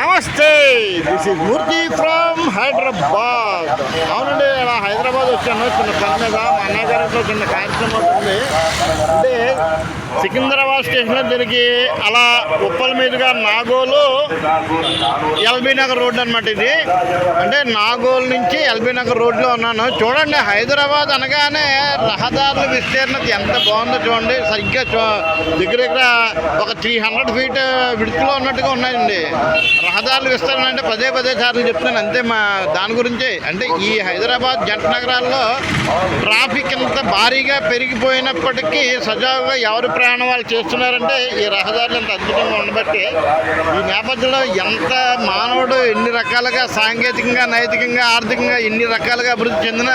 నమస్తే. This is Murthy from Hyderabad అవునండి ఇలా హైదరాబాద్ వచ్చాను. చిన్న పని మీద మా అన్నయ్య చిన్న కార్యక్రమం ఉంది అంటే సికింద్రాబాద్ స్టేషన్లో తిరిగి అలా ఉప్పల మీదుగా నాగోలు ఎల్బీ నగర్ రోడ్ అనమాట ఇది. అంటే నాగోల్ నుంచి ఎల్బీ నగర్ రోడ్లో ఉన్నాను. చూడండి హైదరాబాద్ అనగానే రహదారుల విస్తీర్ణత ఎంత బాగుందో చూడండి. సరిగ్గా దగ్గర దగ్గర ఒక త్రీ హండ్రెడ్ ఫీట్ విడుతులో ఉన్నట్టుగా ఉన్నాయండి. రహదారుల విస్తీర్ణ అంటే పదే పదే సార్లు చెప్తున్నాను. అంతే మా దాని గురించి. అంటే ఈ హైదరాబాద్ జంట నగరాల్లో ట్రాఫిక్ ఇంత భారీగా పెరిగిపోయినప్పటికీ సజావుగా ఎవరి ప్రయాణం వాళ్ళు చేస్తున్నారంటే ఈ రహదారులు ఎంత అద్భుతంగా ఉండబట్టి ఈ నేపథ్యంలో ఎంత మానవుడు ఎన్ని రకాలుగా సాంకేతికంగా నైతికంగా ఆర్థికంగా ఎన్ని రకాలుగా అభివృద్ధి చెందిన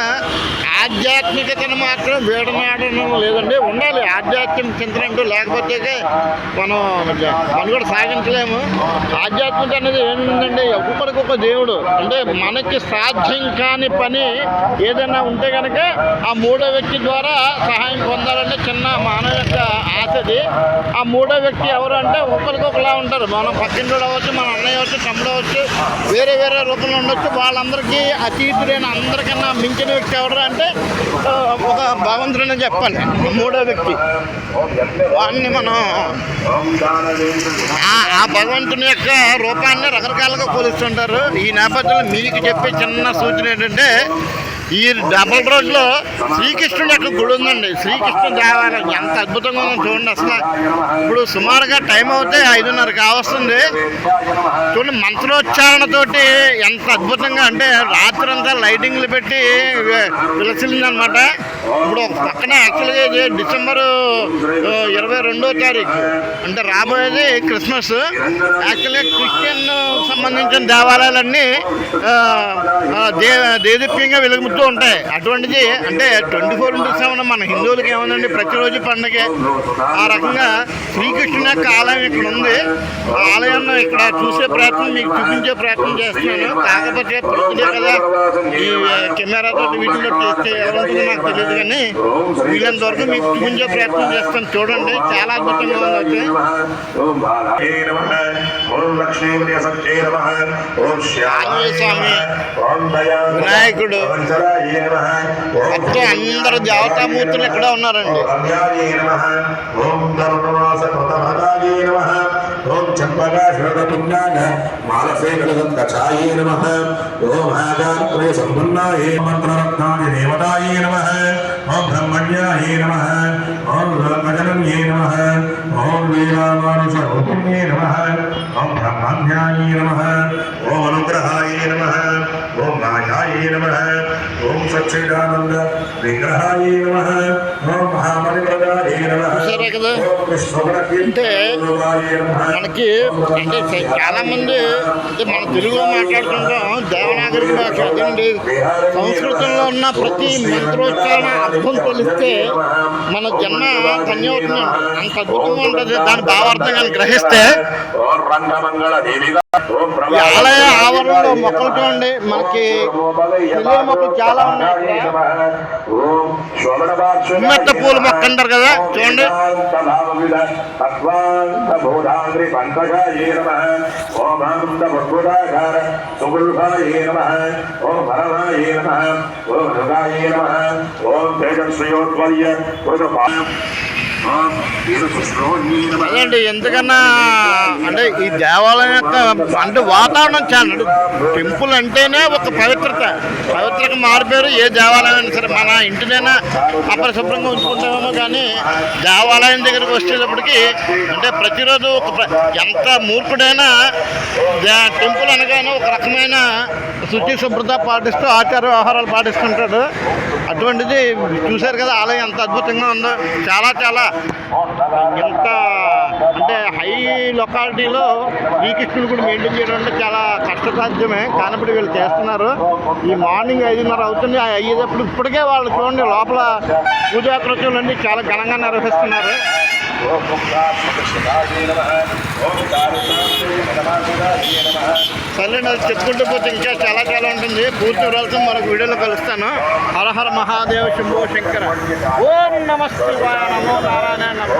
ఆధ్యాత్మికతను మాత్రం వీడనాడడం లేదండి. ఉండాలి. ఆధ్యాత్మిక చింతన అంటూ లేకపోతే మనం మనం కూడా సాగించలేము. ఆధ్యాత్మిక అనేది ఏముందండి ఒక్కొక్కడికొక దేవుడు. అంటే మనకి సాధ్యం కాని పని ఏదైనా ఉంటే కనుక ఆ మూడో వ్యక్తి ద్వారా సహాయం పొందాలంటే చిన్న మానవ యొక్క ఆశది. ఆ మూడో వ్యక్తి ఎవరు అంటే ఒకరికొకలా ఉంటారు. మనం పక్కింటి అవ్వచ్చు మన అన్నయ్య అవ్వచ్చు తమ్ముడు అవ్వచ్చు వేరే వేరే రూపంలో ఉండొచ్చు. వాళ్ళందరికీ అతీతుడైన అందరికన్నా మించిన వ్యక్తి ఎవరు అంటే ఒక భగవంతుడని చెప్పాలి. మూడో వ్యక్తి. వాడిని మనం ఆ- ఆ భగవంతుని యొక్క రూపాన్ని రకరకాలుగా పోలిస్తుంటారు ఈ నేపథ్యంలో మీకు చెప్పే చిన్న సూచన ఏంటంటే ఈ డబల్ రోడ్లో శ్రీకృష్ణుడు యొక్క గుడి ఉందండి. శ్రీకృష్ణ దేవాలయం ఎంత అద్భుతంగా ఉందో చూడండి అసలు. ఇప్పుడు సుమారుగా టైం అవుతే ఐదున్నర కావస్తుంది. చూడండి మంత్రోచ్చారణతోటి ఎంత అద్భుతంగా అంటే రాత్రంతా లైటింగ్లు పెట్టి పిలచిందనమాట ఇప్పుడు ఒక పక్కన యాక్చువల్గా ఇది డిసెంబర్ ఇరవై రెండో తారీఖు. అంటే రాబోయేది క్రిస్మస్. యాక్చువల్గా క్రిస్టియన్ సంబంధించిన దేవాలయాలన్నీ ఆ, దే దేదీప్యంగా వెలుగుతూ ఉంటాయి. అటువంటిది అంటే ట్వంటీ ఫోర్ ఇంటూ సెవెన్ మన హిందువులకి ఏముందండి? ప్రతిరోజు పండగ. ఆ రకంగా శ్రీకృష్ణుని యొక్క ఆలయం ఇక్కడ ఉంది. ఆ ఆలయాన్ని ఇక్కడ చూసే ప్రయత్నం మీకు చూపించే ప్రయత్నం చేస్తున్నాను. కాకపోతే ప్రతిదే కదా ఈ కెమెరాతో వీటిలో చేస్తే ఎవరుంటుందో నాకు తెలియదు కానీ వీళ్ళంత వరకు మీకు చూపించే ప్రయత్నం చేస్తాను. చూడండి చాలా అద్భుతంగా ఉంది ఆంజనేయ స్వామి, వినాయకుడు, మొత్తం అందరు దేవతామూర్తులు ఇక్కడ ఉన్నారండి. ఓం ధర్మవాస కృతభదాయ నమః. ఓం చంపకా శరదపుణ్యాన మాలసే కలగంకచాయ నమః. ఓం ఆగాత్రయ సంపన్నాయ మంత్రరత్నాయ దేవతాయ నమః. ఓం బ్రహ్మణ్యాయ నమః. ఓం లోకజనన్యే నమః. ఓం వీరామానుషరూపిణ్యే నమః. ఓం బ్రహ్మణ్యాయ నమః. ఓం సచ్చిదానంద విగ్రహాయ నమః ఓం నమః నమః మనకి అంటే చాలా మంది అంటే మన తెలుగులో మాట్లాడుతుంటాం దేవనాగరి భాష అదేంటి సంస్కృతంలో ఉన్న ప్రతి మంత్రోచ్చారణ అర్థం తెలిస్తే మన జన్మ ధన్యవుతుందండి అంత అద్భుతంగా ఉంటుంది. దాని భావార్థం కానీ గ్రహిస్తే ఆలయ ఆవరణలో మొక్కలు చూడండి మనకి తెలియని మొక్కలు చాలా ఉన్నాయి. మెత్త పూల మొక్క అంటారు కదా, చూడండి. ఎందుకన్నా అంటే ఈ దేవాలయం యొక్క అంటే వాతావరణం చాలా టెంపుల్ అంటేనే ఒక పవిత్రత. పవిత్రత మారిపోయారు ఏ దేవాలయం అయినా సరే మన ఇంటినైనా అపరిశుభ్రంగా ఉంచుకుంటామేమో కానీ దేవాలయం దగ్గరికి వచ్చేటప్పటికి అంటే ప్రతిరోజు ఒక ప్ర- ఎంత మూర్ఖుడైనా టెంపుల్ అనగానే ఒక రకమైన శుచి శుభ్రత పాటిస్తూ ఆచార వ్యవహారాలు పాటిస్తుంటాడు. అటువంటిది చూశారు కదా ఆలయం ఎంత అద్భుతంగా ఉందో. చాలా చాలా. ఎంత అంటే హై లొకాలిటీలో శ్రీకృష్ణుడు కూడా మెయింటైన్ చేయడం అంటే చాలా కష్టసాధ్యమే. కానప్పుడు వీళ్ళు చేస్తున్నారు. ఈ మార్నింగ్ ఐదున్నర అవుతుంది. అయ్యేటప్పుడు ఇప్పటికే వాళ్ళు చూడండి లోపల పూజా కృత్యాలన్నీ చాలా ఘనంగా నిర్వహిస్తున్నారు. సర్లేండి అది చెప్పుకుంటూ పోతే ఇంకా చాలా చాలా ఉంటుంది. పూర్తి వివరాలతో మరొక వీడియోలో కలుస్తాను. హరహర మహాదేవ శంభో శంకర. ఓం నమ శివాయ నమో నారాయణ నమో.